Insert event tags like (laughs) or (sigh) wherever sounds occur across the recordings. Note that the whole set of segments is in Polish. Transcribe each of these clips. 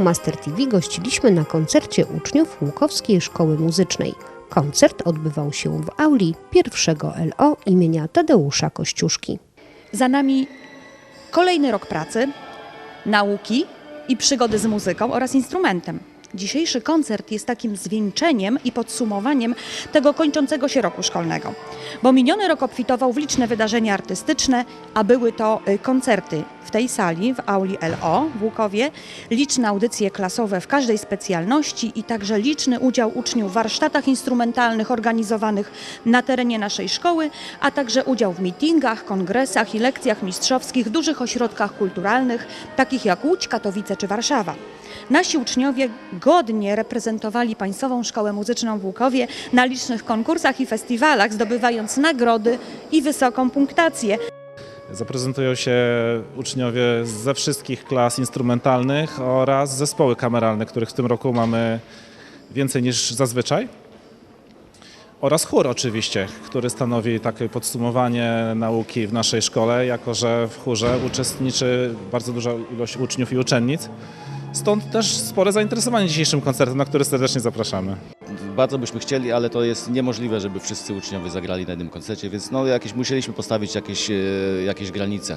Master TV gościliśmy na koncercie uczniów Łukowskiej Szkoły Muzycznej. Koncert odbywał się w auli pierwszego LO imienia Tadeusza Kościuszki. Za nami kolejny rok pracy, nauki i przygody z muzyką oraz instrumentem. Dzisiejszy koncert jest takim zwieńczeniem i podsumowaniem tego kończącego się roku szkolnego. Bo miniony rok obfitował w liczne wydarzenia artystyczne, a były to y, koncerty w tej sali, w auli LO w Łukowie, liczne audycje klasowe w każdej specjalności i także liczny udział uczniów w warsztatach instrumentalnych organizowanych na terenie naszej szkoły, a także udział w meetingach, kongresach i lekcjach mistrzowskich w dużych ośrodkach kulturalnych, takich jak Łódź, Katowice czy Warszawa. Nasi uczniowie godnie reprezentowali Państwową Szkołę Muzyczną w Łukowie na licznych konkursach i festiwalach, zdobywając nagrody i wysoką punktację. Zaprezentują się uczniowie ze wszystkich klas instrumentalnych oraz zespoły kameralne, których w tym roku mamy więcej niż zazwyczaj. Oraz chór oczywiście, który stanowi takie podsumowanie nauki w naszej szkole, jako że w chórze uczestniczy bardzo duża ilość uczniów i uczennic. Stąd też spore zainteresowanie dzisiejszym koncertem, na który serdecznie zapraszamy. Bardzo byśmy chcieli, ale to jest niemożliwe, żeby wszyscy uczniowie zagrali na jednym koncercie, więc no jakieś musieliśmy postawić jakieś, e, jakieś granice.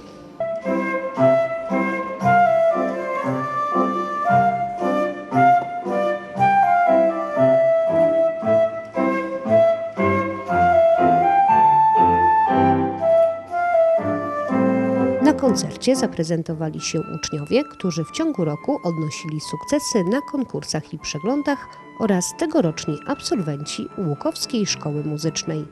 Koncercie zaprezentowali się uczniowie, którzy w ciągu roku odnosili sukcesy na konkursach i przeglądach oraz tegoroczni absolwenci Łukowskiej Szkoły Muzycznej.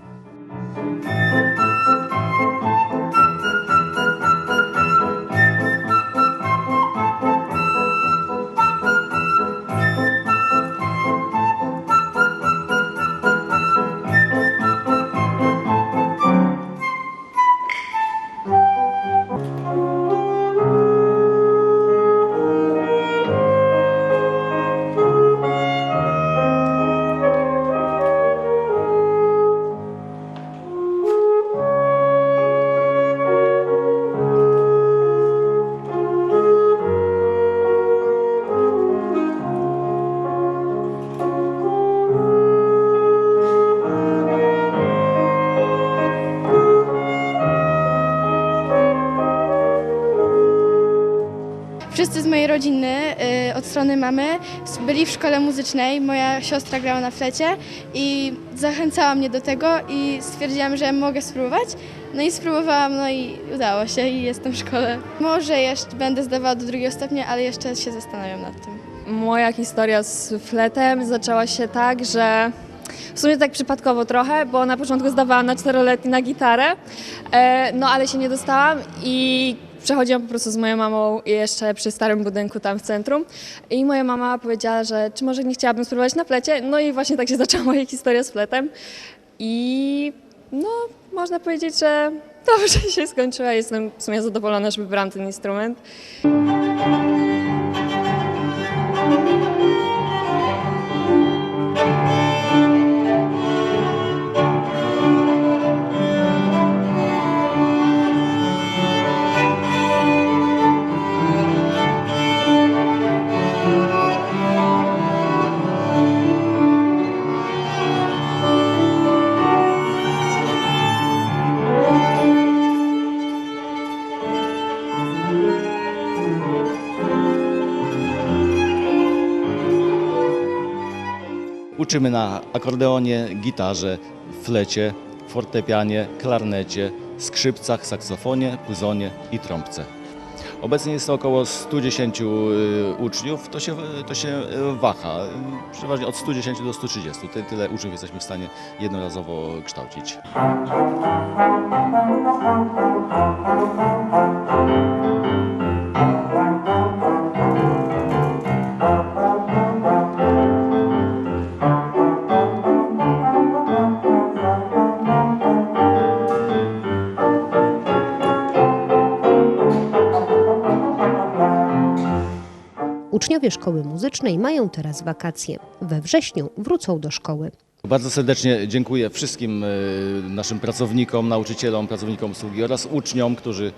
Wszyscy z mojej rodziny, y, od strony mamy, byli w szkole muzycznej. Moja siostra grała na flecie i zachęcała mnie do tego i stwierdziłam, że mogę spróbować. No i spróbowałam, no i udało się i jestem w szkole. Może jeszcze będę zdawała do drugiego stopnia, ale jeszcze się zastanawiam nad tym. Moja historia z fletem zaczęła się tak, że w sumie tak przypadkowo trochę, bo na początku zdawałam na czteroletni na gitarę, e, no ale się nie dostałam i przechodziłam po prostu z moją mamą jeszcze przy starym budynku tam w centrum. I moja mama powiedziała, że czy może nie chciałabym spróbować na flecie, no i właśnie tak się (laughs) zaczęła moja historia z fletem. I no można powiedzieć, że dobrze się skończyła, jestem w sumie zadowolona, że wybrałam ten instrument. Uczymy na akordeonie, gitarze, flecie, fortepianie, klarnecie, skrzypcach, saksofonie, puzonie i trąbce. Obecnie jest około 110 y, uczniów, to się, to się y, waha, przeważnie od 110 do 130. Ty- Tyle uczniów jesteśmy w stanie jednorazowo kształcić. Uczniowie Szkoły Muzycznej mają teraz wakacje. We wrześniu wrócą do szkoły. Bardzo serdecznie dziękuję wszystkim y, naszym pracownikom, nauczycielom, pracownikom usługi oraz uczniom, którzy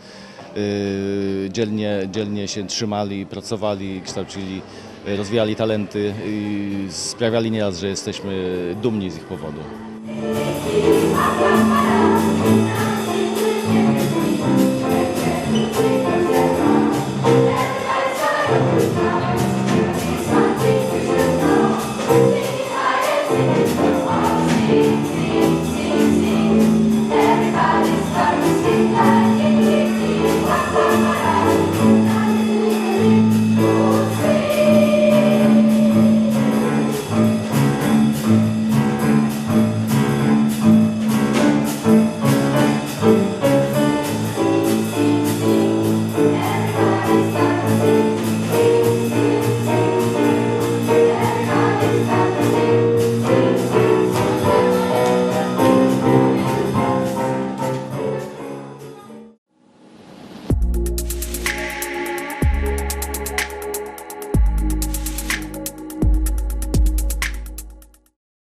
y, dzielnie, dzielnie się trzymali, pracowali, kształcili y, rozwijali talenty i sprawiali nieraz, że jesteśmy dumni z ich powodu.